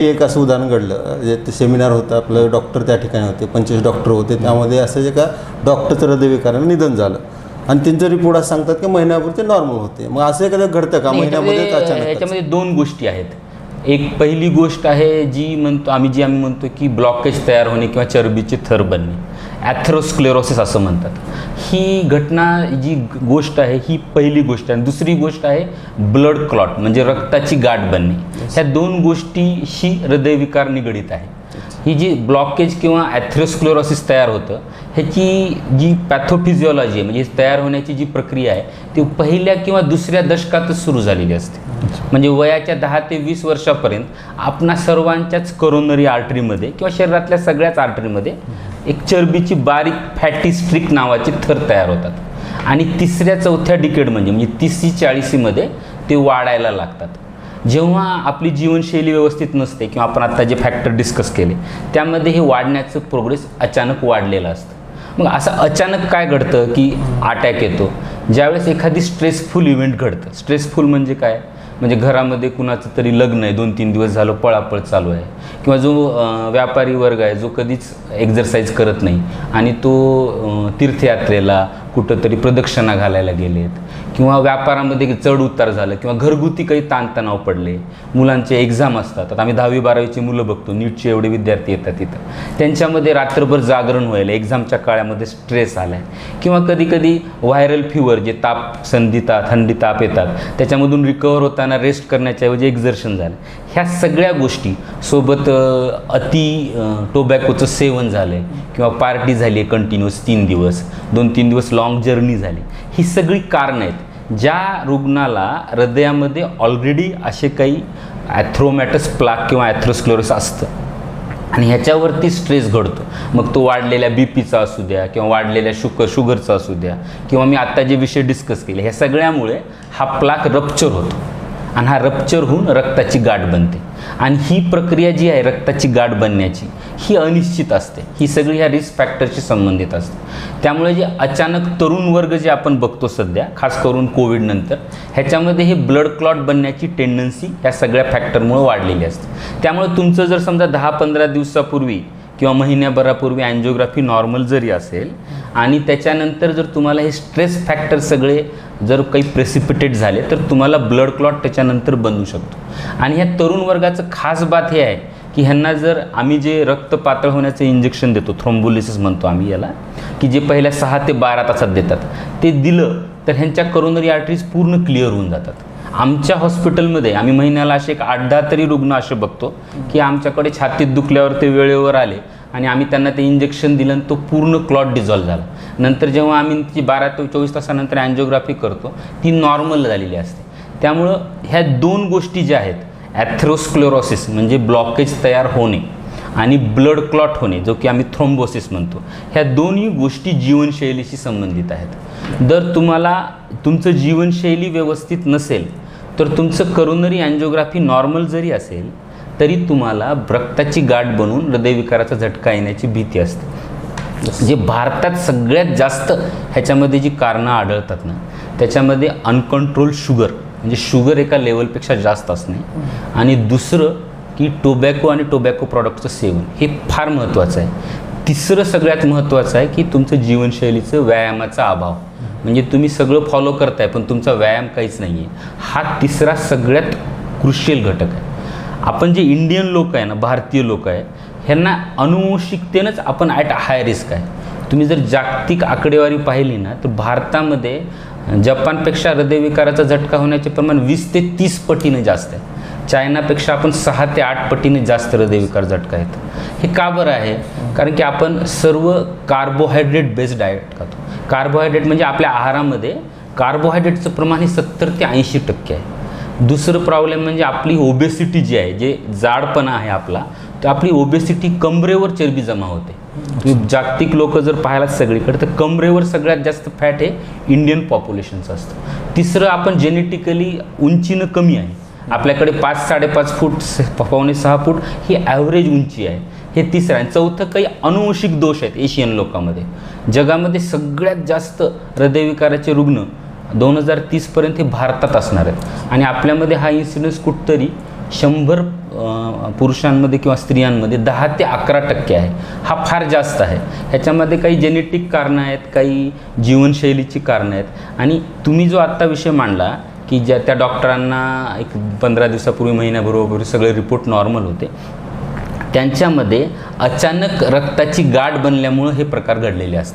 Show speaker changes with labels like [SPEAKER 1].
[SPEAKER 1] एक असं उदाहरण घडलं. जे ते सेमिनार होतं आपलं डॉक्टर त्या ठिकाणी होते पंचवीस डॉक्टर होते. त्यामध्ये असं जे का डॉक्टरचं हृदयविकारानं निधन झालं. आणि त्यांचे रिपोर्ट असं सांगतात की महिन्यापूर्वी ते नॉर्मल होते. मग असं एखादं घडतं का?
[SPEAKER 2] नाही,
[SPEAKER 1] महिन्यामध्ये अचानक
[SPEAKER 2] ह्याच्यामध्ये दोन गोष्टी आहेत. एक पहिली गोष्ट आहे जी म्हणतो आम्ही जी आम्ही म्हणतो की ब्लॉकेज तयार होणे किंवा चरबीचे थर बनणे. ॲथरोस्क्लेरोसिस असं म्हणतात. ही घटना जी गोष्ट आहे ही पहिली गोष्ट आहे. आणि दुसरी गोष्ट आहे ब्लड क्लॉट म्हणजे रक्ताची गाठ बनणे. ह्या दोन गोष्टीशी हृदयविकार निगडीत आहे. ही जी ब्लॉकेज किंवा ॲथ्रोस्क्लेरोसिस तयार होतं ह्याची जी पॅथोफिजिओलॉजी आहे म्हणजे तयार होण्याची जी प्रक्रिया आहे ती पहिल्या किंवा दुसऱ्या दशकातच सुरू झालेली असते. म्हणजे वयाच्या दहा ते वीस वर्षापर्यंत आपणा सर्वांच्याच करोनरी आर्टरीमध्ये किंवा शरीरातल्या सगळ्याच आर्टरीमध्ये एक चरबीची बारीक फॅटी स्ट्रिक नावाचे थर तयार होतात. आणि तिसऱ्या चौथ्या डिकेड म्हणजे म्हणजे तिसरी चाळीसीमध्ये ते वाढायला लागतात. जेव्हा आपली जीवनशैली व्यवस्थित नसते किंवा आपण आत्ता जे फॅक्टर डिस्कस केले त्यामध्ये हे वाढण्याचं प्रोग्रेस अचानक वाढलेलं असतं. मग असं अचानक काय घडतं की अटॅक येतो? ज्यावेळेस एखादी स्ट्रेसफुल इव्हेंट घडतं. स्ट्रेसफुल म्हणजे काय? म्हणजे घरामध्ये कुणाचं तरी लग्न आहे दोन तीन दिवस झालं पळापळ चालू आहे. किंवा जो व्यापारी वर्ग आहे जो कधीच एक्झरसाईज करत नाही आणि तो तीर्थयात्रेला कुठंतरी प्रदक्षिणा घालायला गेलेत. किंवा व्यापारामध्ये चढ उतार झालं किंवा घरगुती काही ताणतणाव पडले. मुलांचे एक्झाम असतात. आता आम्ही दहावी बारावीची मुलं बघतो. नीटचे एवढे विद्यार्थी येतात तिथं. त्यांच्यामध्ये रात्रभर जागरण व्हायला एक्झामच्या काळामध्ये स्ट्रेस आला आहे किंवा कधीकधी व्हायरल फिवर जे ताप संधिता थंडी ताप येतात. त्याच्यामधून रिकवर होताना रेस्ट करण्याच्याऐवजी एक्झर्शन झालं. ह्या सगळ्या गोष्टी सोबत अति टोबॅकोचं सेवन झालं आहे किंवा पार्टी झाली आहे कंटिन्युअस तीन दिवस. दोन तीन दिवस लाँग जर्नी झाली. ही सगळी कारणं आहेत. ज्या रुग्णाला हृदयामध्ये ऑलरेडी असे काही ॲथ्रोमॅटस प्लाक किंवा ॲथ्रोस्क्लोरस असतं आणि ह्याच्यावरती स्ट्रेस घडतो. मग तो वाढलेल्या बी पीचा असू द्या किंवा वाढलेल्या शुक शुगरचा असू द्या किंवा मी आत्ता जे विषय डिस्कस केले ह्या सगळ्यामुळे हा प्लाक रप्चर होतो. आणि हा रप्चर होऊन रक्ताची गाठ बनते. आणि ही प्रक्रिया जी आहे रक्ताची गाठ बनण्याची ही अनिश्चित असते. ही सगळी ह्या रिस्क फॅक्टरशी संबंधित असते. त्यामुळे जे अचानक तरुण वर्ग जे आपण बघतो सध्या खास करून कोविडनंतर ह्याच्यामध्ये हे ब्लड क्लॉट बनण्याची टेंडन्सी ह्या सगळ्या फॅक्टरमुळे वाढलेली असते. त्यामुळे तुमचं जर समजा दहा पंधरा दिवसापूर्वी किंवा महिन्याभरापूर्वी अँजिओग्राफी नॉर्मल जरी असेल आणि त्याच्यानंतर जर तुम्हाला हे स्ट्रेस फॅक्टर सगळे जर काही प्रेसिपिटेट झाले तर तुम्हाला ब्लड क्लॉट त्याच्यानंतर बनू शकतो. आणि ह्या तरुण वर्गाचं खास बात हे आहे की ह्यांना जर आम्ही जे रक्त पातळ होण्याचं इंजेक्शन देतो थ्रोम्बोलिसिस म्हणतो आम्ही याला की जे पहिल्या सहा ते बारा तासात देतात ते दिलं तर ह्यांच्या करोनरी आर्टरीज पूर्ण क्लिअर होऊन जातात. आमच्या हॉस्पिटलमध्ये आम्ही महिन्याला असे एक आठ दहा तरी रुग्ण असे बघतो की आमच्याकडे छातीत दुखल्यावर ते वेळेवर आले आणि आम्ही त्यांना ते इंजेक्शन दिलं आणि तो पूर्ण क्लॉट डिझॉल्व झाला. नंतर जेव्हा आम्ही ती बारा ते चोवीस तासानंतर अँजिओग्राफी करतो ती नॉर्मल झालेली असते. त्यामुळं ह्या दोन गोष्टी ज्या आहेत ॲथ्रोस्क्लोरोसिस म्हणजे ब्लॉकेज तयार होणे आणि ब्लड क्लॉट होणे जो की आम्ही थ्रोम्बोसिस म्हणतो ह्या दोन्ही गोष्टी जीवनशैलीशी संबंधित आहेत. जर तुम्हाला तुमचं जीवनशैली व्यवस्थित नसेल तर तुमचं करोनरी अँजिओग्राफी नॉर्मल जरी असेल तरी तुम्हाला रक्ताची गाठ बनवून हृदयविकाराचा झटका येण्याची भीती असते. जे भारतात सगळ्यात जास्त ह्याच्यामध्ये जी कारणं आढळतात ना त्याच्यामध्ये अनकंट्रोल शुगर म्हणजे शुगर एका लेवलपेक्षा जास्त असणे आणि दुसरं की टोबॅको आणि टोबॅको प्रॉडक्टचं सेवन. हे फार महत्त्वाचं आहे. तिसरं सगळ्यात महत्त्वाचं आहे की तुमचं जीवनशैलीचं व्यायामाचा अभाव. म्हणजे तुम्ही सगळं फॉलो करताय पण तुमचा व्यायाम काहीच नाही आहे हा तिसरा सगळ्यात क्रुशियल घटक आहे. आपण जे इंडियन लोक आहे ना भारतीय लोक आहे ह्यांना अनुवंशिकतेनंच आपण ॲट हाय रिस्क आहे. तुम्ही जर जागतिक आकडेवारी पाहिली ना तर भारतामध्ये जपानपेक्षा हृदयविकाराचा झटका होण्याचे प्रमाण वीस ते तीस पटीने जास्त आहे. चायनापेक्षा आपण सहा ते आठ पटीने जास्त हृदयविकार झटका येतो. हे का बरं आहे? कारण की आपण सर्व कार्बोहायड्रेट बेस्ड डाएट खातो. कार्बोहायड्रेट म्हणजे आपल्या आहारामध्ये कार्बोहायड्रेटचं प्रमाण हे सत्तर ते ऐंशी टक्के आहे. दुसरं प्रॉब्लेम म्हणजे आपली ओबेसिटी जी आहे जे जाडपणा आहे आपला तर आपली ओबेसिटी कमरेवर चरबी जमा होते. जागतिक लोक जर पाहायला सगळीकडे तर कमरेवर सगळ्यात जास्त फॅट हे इंडियन पॉप्युलेशनचं असतं. तिसरं आपण जेनेटिकली उंचीनं कमी आहे. आपल्याकडे पाच साडेपाच फूट पावणे सहा फूट ही ॲव्हरेज उंची आहे. हे तिसरं आहे. चौथं काही अनुवंशिक दोष आहेत एशियन लोकांमध्ये. जगामध्ये सगळ्यात जास्त हृदयविकाराचे रुग्ण दोन हजार तीसपर्यंत हे भारतात असणार आहेत. आणि आपल्यामध्ये हा इन्सिडन्स कुठतरी शंभर पुरुषांमध्ये किंवा स्त्रियांमध्ये दहा ते अकरा टक्के आहे. हा फार जास्त आहे. ह्याच्यामध्ये काही जेनेटिक कारणं आहेत काही जीवनशैलीची कारणं आहेत. आणि तुम्ही जो आत्ता विषय मांडला की ज्या त्या डॉक्टरांना एक पंधरा दिवसापूर्वी महिन्याभरोबर सगळे रिपोर्ट नॉर्मल होते त्यांच्यामध्ये अचानक रक्ताची गाठ बनल्यामुळं हे प्रकार घडलेले असतात.